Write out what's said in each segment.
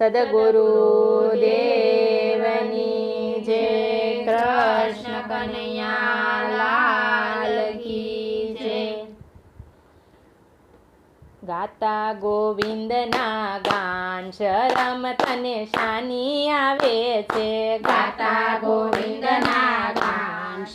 સદગુરુ દેવની જય કૃષ્ણ કનૈયા લાલ કી જય ગાતા ગોવિંદના ગાન શરમ તને શાની આવે છે ગાતા ગોવિંદના ગાન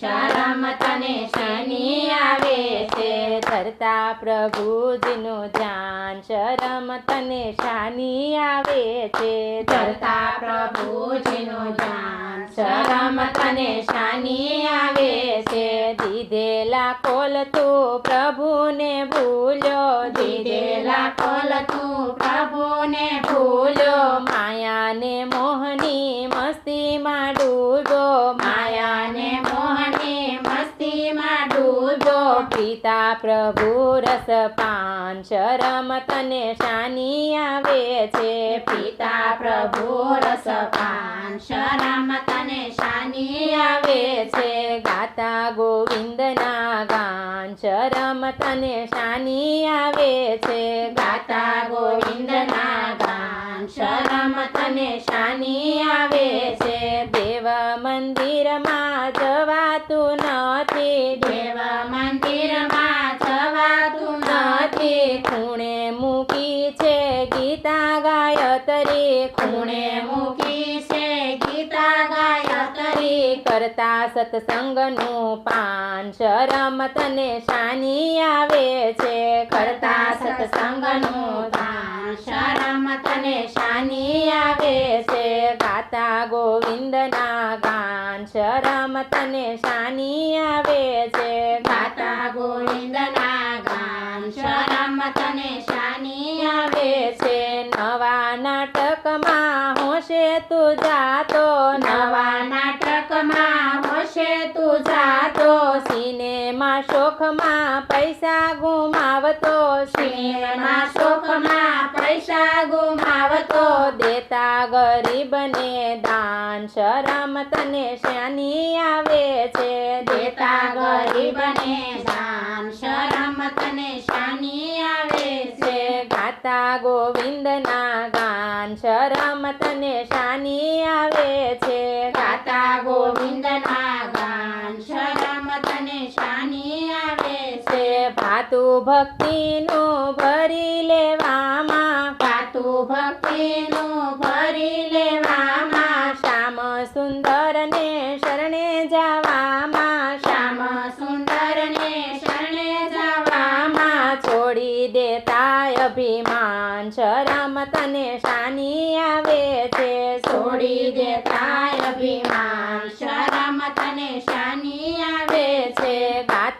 શરમ શનિ આવે છે. ધરતા પ્રભુજીનું ધ્યાન શરમ તને શાની આવે છે. ધરતા પ્રભુજીનું ધ્યાન શરમ તને શાની આવે છે. દીધેલા કોલ તું પ્રભુને ભૂલ્યો દીધેલા કોલ તું પ્રભુને ભૂલો. માયાને મોહની મસ્તીમાં ડૂબો માયાને મોહની મસ્તીમાં ડૂબો ડૂબો પિતા પ્રભુ રસ પાન શરમ તને શાની આવે છે. પિતા પ્રભુ રસપાન શરમ તને શાની આવે છે. ગાતા ગોવિંદના ગાન શરમ તને શાની આવે છે. ગાતા ગોવિંદના ગાન શરમ તને શાની આવે છે. દેવ મંદિરમાં જવાતું નથી. દેવ મંદિરમાં જવાતું નથી. ખૂણે મૂકી છે ગીતા ગાયત્રી. ખૂણે મૂકી છે ગીતા ગાયત્રી. કરતા સત્સંગનું પાન શરમ તને શાની આવે છે. કરતા સત્સંગનું પાન શરમ તને શાની ગાતા ગોવિંદના ગાન શરમ તને શાની આવે છે? ગાતા ગોવિંદના ગાન શરમ તને શાની આવે છે? નવા નાટકમાં હોશે તું જાતો, નવા નાટકમાં હોશે તું જાતો. સિનેમા શોખમાં પૈસા ગુમાવતો, સિનેમા શોખમાં પૈસા ગુમાવતો દેતા ગરીબને દાન, શરમ તને શાની આવે છે? દેતા ગરીબને દાન, શરમ તને શાની આવે છે? ગાતા ગોવિંદના ગાન, શરમ તને શાની આવે છે? ગાતા ગોવિંદના ગાન, શરમ તને શાની આવે ભાતુ ભક્તિનું ભરી લેવામાં. ગાતું ભક્તિનું ભરી લેવામાં. શ્યામ સુંદર ને શરણે જવામાં. શ્યામ સુંદર ને શરણે જવામાં. છોડી દેતા અભિમાન શરમ તને શાની આવે છે. છોડી દેતા અભિમાન શરમ તને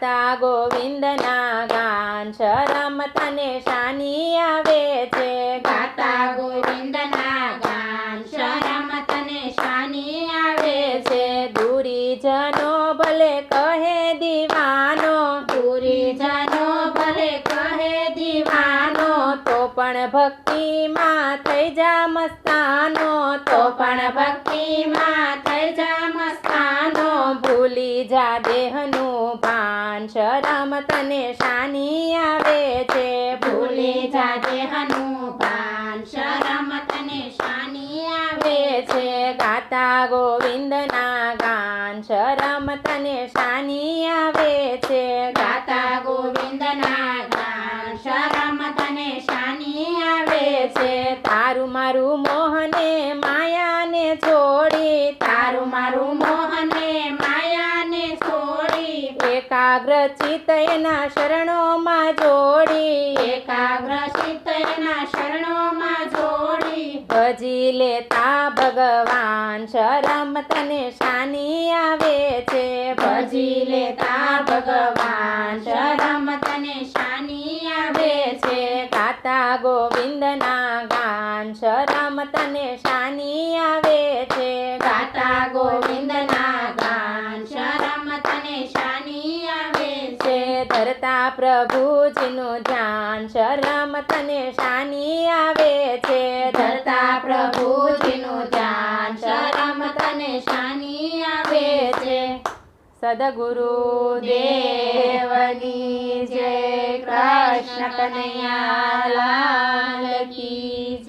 ગાતા ગોવિંદના ગાન શરમ તને શાની આવે છે? ગાતા ગોવિંદના ગાન શરમ તને શાની આવે છે? છે દૂરીજનો ભલે કહે દીવાનો પૂરીજનો ભલે કહે દીવાનો તો પણ ભક્તિમાં થઈ જા મસ્તાનો તો પણ ભક્તિમાં થઈ જા મસ્તાનો. ભૂલી જા દેહનું ભાન શરમ તને શાની આવે છે. ભૂલી જાજે દેહનું ભાન શરમ તને શાની આવે છે. ગાતા ગોવિંદના ગાન શરમ તને શાની આવે છે. ગાતા ગોવિંદના ગાન શરમ તને શાની આવે છે. તારું મારું મોહને માયાને છોડી તારું મારું મોહને માયાને છોડી એકાગ્ર ચિત્ત એના શરણોમાં જોડી. એકાગ્ર એના શરણોમાં જોડી. ભજી લેતા ભગવાન શરમ તને શાની આવે છે. ભજી લેતા ભગવાન શરમ તને શાની આવે આવે છે. કાતા ગોવિંદના ગાન શરમ તને શાની આવે છે ગાતા ગોવિંદના ગાન શરમ તને શાની આવે છે છે ધરતા પ્રભુજીનું ધ્યાન શરમ તને શાની આવે છે. ધરતા પ્રભુજીનું ધ્યાન શરમ તને શાની આવે છે. સદગુરુ દેવની જય, કૃષ્ણ કનૈયા લાલ કી